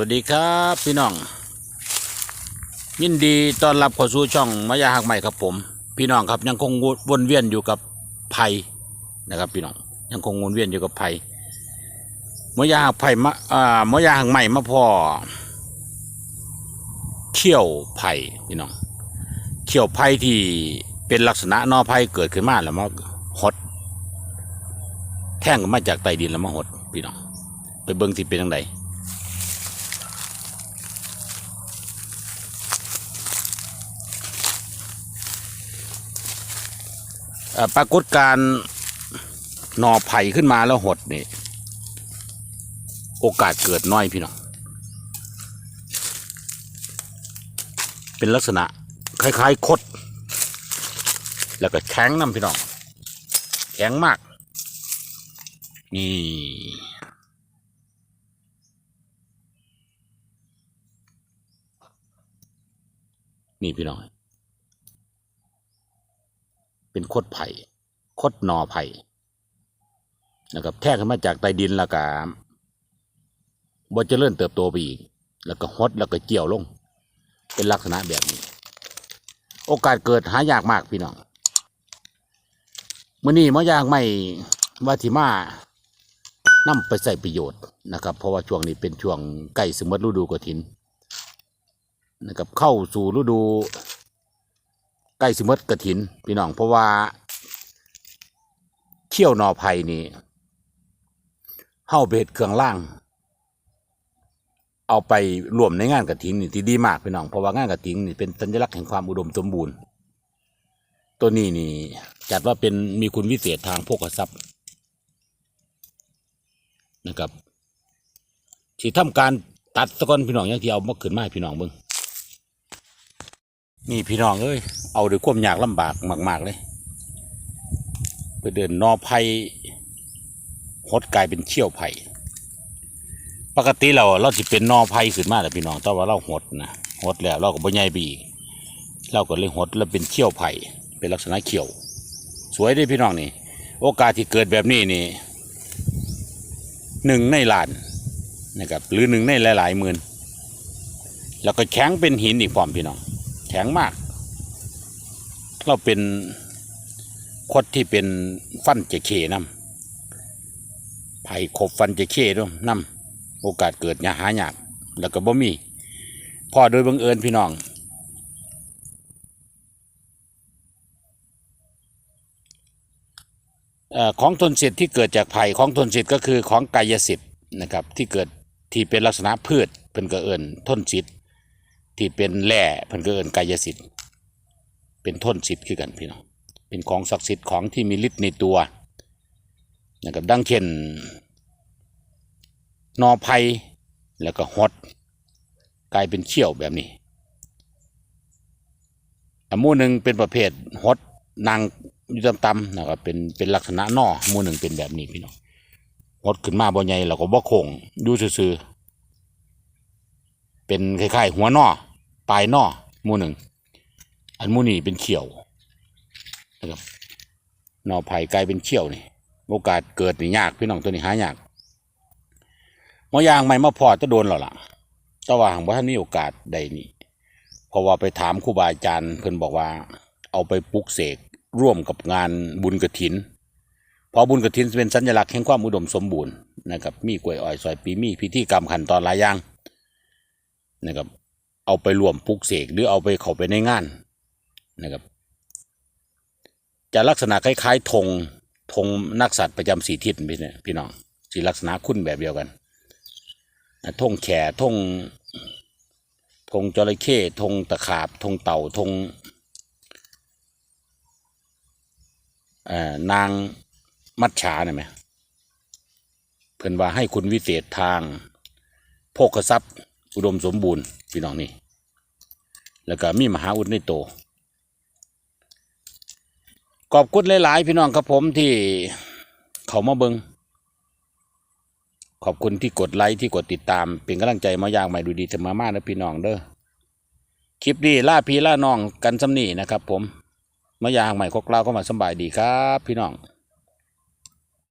วัสดีครับพี่น้อง ยินดีต้อนรับเข้าสู่ช่องมายาหักใหม่ครับผม พี่น้องครับยังคงวนเวียนอยู่กับภัยนะครับ พี่น้องยังคงวนเวียนอยู่กับภัยมายาหักไผ่มาอ่ามายาหักใหม่มาพอเขี้ยวไผ่พี่น้องเขี้ยวไผ่ที่เป็นลักษณะนอไผ่เกิดขึ้นมาแล้วมาหด แท่งมาจากใต้ดินแล้วมาหดพี่น้องไปเบิ่งที่เป็นยังไง เอ่อ ปรากฏการหน่อไผ่ขึ้นมาแล้วหดนี่ โอกาสเกิดน้อยพี่น้อง เป็นลักษณะ คล้าย ๆ คด แล้วก็แข็งน้ำพี่น้อง แข็งมาก นี่นี่พี่น้อง เป็นคดไผ่คดหนอไผ่นะครับแทกขึ้นมาจากใต้ดินแล้วก็บ่เจริญเติบโตไปอีก แล้วก็ฮดแล้วก็เกี่ยวลง เป็นลักษณะแบบนี้ โอกาสเกิดหายากมากพี่น้องมื่อนี้มายากไม่ว่าที่มานำไปใส่ประโยชน์นะครับ เพราะว่าช่วงนี้เป็นช่วงใกล้สมมติฤดูกฐินนะครับเข้าสู่ฤดู ใกล้สิมดกระถินพี่น้องเพราะว่าเขี้ยวนอไผ่นี่เฮาเฮ็ดเครื่องล่าง เอาไปรวมในงานกระถินนี่ที่ดีมากพี่น้องเพราะว่างานกระถินนี่เป็นสัญลักษณ์แห่งความอุดมสมบูรณ์ ตัวนี้นี่ จัดว่าเป็นมีคุณวิเศษทางโภคทรัพย์นะครับที่ทำการตัดสะก้อนพี่น้องอย่างที่เอามาขึ้นมาให้พี่น้องเบิ่งนี่พี่น้องเอ้ย เอาด้วยความยากลำบากมาก ๆ เลยไปเดินนอไผ่หดกลายเป็นเชี่ยวไผ่ปกติเราเราสิเป็นนอไผ่ขึ้นมาแต่พี่น้องแต่ว่าเราหดนะหดแล้วเราก็บ่ใหญ่ไปอีกเราก็เลยหดแล้วเป็นเชี่ยวไผ่เป็นลักษณะเขียว สวยด้วยพี่น้องนี่ โอกาสที่เกิดแบบนี้นี่หนึ่งในล้านนะครับหรือหนึ่งในหลายๆหมื่นแล้วก็แข็งเป็นหินอีกพร้อมพี่น้อง แข็งมาก เราเป็นคดที่เป็นฟันเจเคนำไผ่ขบฟันเจเคด้วยนำโอกาสเกิดยาหายากแล้วก็บ่มีพ่อโดยบังเอิญพี่น้องอของทนสิทธิ์ที่เกิดจากไผ่ของทนสิทธิ์ก็คือของกายสิทธิ์นะครับที่เกิดที่เป็นลักษณะพืชเป็นก็เอิญทนสิทธิ์ที่เป็นแร่เพิ่นก็เอินกายสิทธิ์ เป็นท่นสิทธิ์คือกันพี่น้องเป็นของศักดิ์สิทธิ์ของที่มีฤทธิ์ในตัวนะครับดังเช่นนอไผ่แล้วก็ฮอดกลายเป็นเขี้ยวแบบนี้อันหมู่หนึ่งเป็นประเภทฮอดนางอยู่ต่ำๆนะครับเป็นเป็นลักษณะนอหมู่หนึ่งเป็นแบบนี้พี่น้องฮอดขึ้นมาบ่ใหญ่แล้วก็บ่โค้งอยู่ซื่อเป็นคล้ายๆหัวนอปลายนอหมูหนึ่ง อันมูนี่เป็นเขียวนะครับนอไผ่กลายเป็นเขียวนี่โอกาสเกิดนี่ยากพี่น้องตัวนี้หายากมอยางไม่มาพอจะโดนหรอล่ะแต่ว่าหากว่าท่านมีโอกาสใดนี่เพราะว่าไปถามครูบาอาจารย์เพิ่นบอกว่า เอาไปปลุกเสกร่วมกับงานบุญกระถินเพราะบุญกระถินเป็นสัญลักษณ์แห่งความอุดมสมบูรณ์นะครับมีกล้วยอ้อยซอยปีมีพิธีกรรมขันตอนหลายอย่างนะครับเอาไปรวมปลุกเสกหรือเอาไปเข้าไปในงาน นะครับ จะลักษณะคล้ายๆธงธงนักสัตว์ประจำสีทิศพี่เนี่ยพี่น้องสีลักษณะคุ้นแบบเดียวกันอะธงแข่ธงธงจระเข้ธงตะขาบธงเต่าธงนางมัดฉาเนี่ยไหมเพิ่อนว่าให้คุณวิเศษทางโภคทรัพย์ อุดมสมบูรณ์พี่น้องนี่แล้วก็มีมหาอุดในโต ขอบคุณหลายๆ พี่น้องครับผมที่เขามาเบิงขอบคุณที่กดไลค์ที่กดติดตาม เป็นกำลังใจมาอย่างใหม่ดูดีจะมามากนะพี่น้องเด้อคลิปดีล่าพี่ล่าน้องกันสำนีนะครับ ผมมาอย่างใหม่คกเล่าก็มาสบายดีครับ พี่น้อง